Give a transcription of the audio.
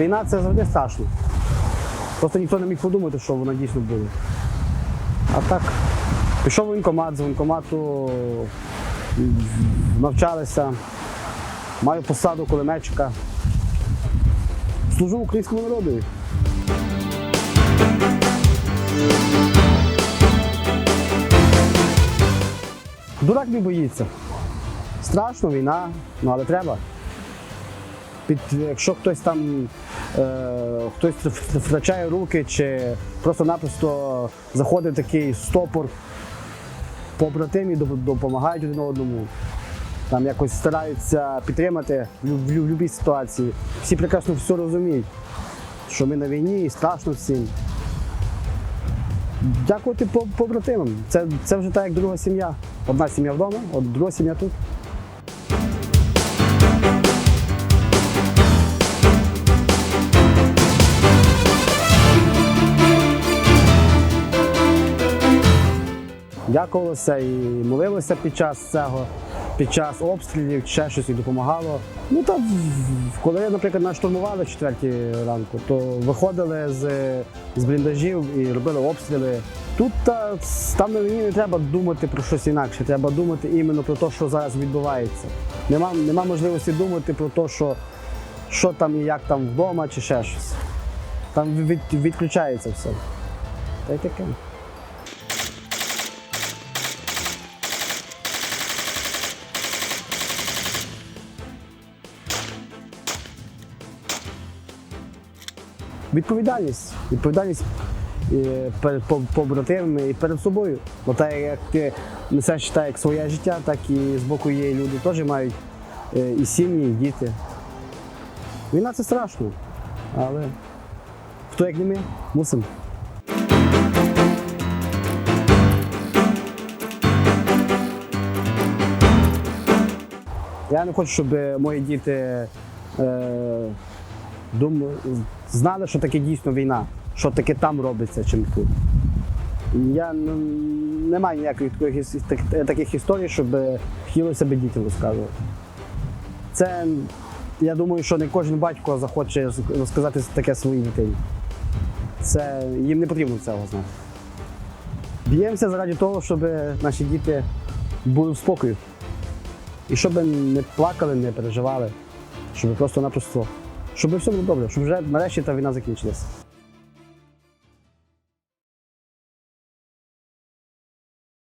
Війна це завжди страшно. Просто ніхто не міг подумати, що вона дійсно буде. А так, пішов воєнкомат, з воєнкомату навчалися, маю посаду кулеметчика. Служу українському народу. Дурак не боїться. Страшно, війна, ну але треба. Під, якщо хтось там е, хтось втрачає руки чи просто-напросто заходить такий стопор, побратимі допомагають один одному, там якось стараються підтримати в, будь-якій ситуації. Всі прекрасно все розуміють, що ми на війні і страшно всім. Дякувати побратимам. Це, це вже так, як друга сім'я. Одна сім'я вдома, друга сім'я тут. Дякувалося і молилося під час цього, під час обстрілів, ще щось і допомагало. Ну та коли, наприклад, нас штурмували в ранку, то виходили з, з бліндажів і робили обстріли. Тут та, там війні не треба думати про щось інакше, треба думати іменно про те, що зараз відбувається. Нема, нема можливості думати про те, що, що там і як там вдома чи ще щось. Там від, відключається все. Та й таке. Відповідальність. Відповідальність е, перед побратимами і перед собою. Бо так як ти несеш так, як своє життя, так і з боку є люди теж мають е, і сім'ї, і діти. Війна це страшно, але хто як не ми, мусимо. Я не хочу, щоб мої діти е, дум, знали, що таке дійсно війна, що таке там робиться, чим тут. Я ну, не маю ніяких таких, таких історій, щоб хотілося б дітям розказувати. Це, я думаю, що не кожен батько захоче розказати таке своїй дитині. Це їм не потрібно цього знати. Б'ємося заради того, щоб наші діти були в спокою. І щоб не плакали, не переживали, щоб просто-напросто, щоб все було добре, щоб вже нарешті та війна закінчилася.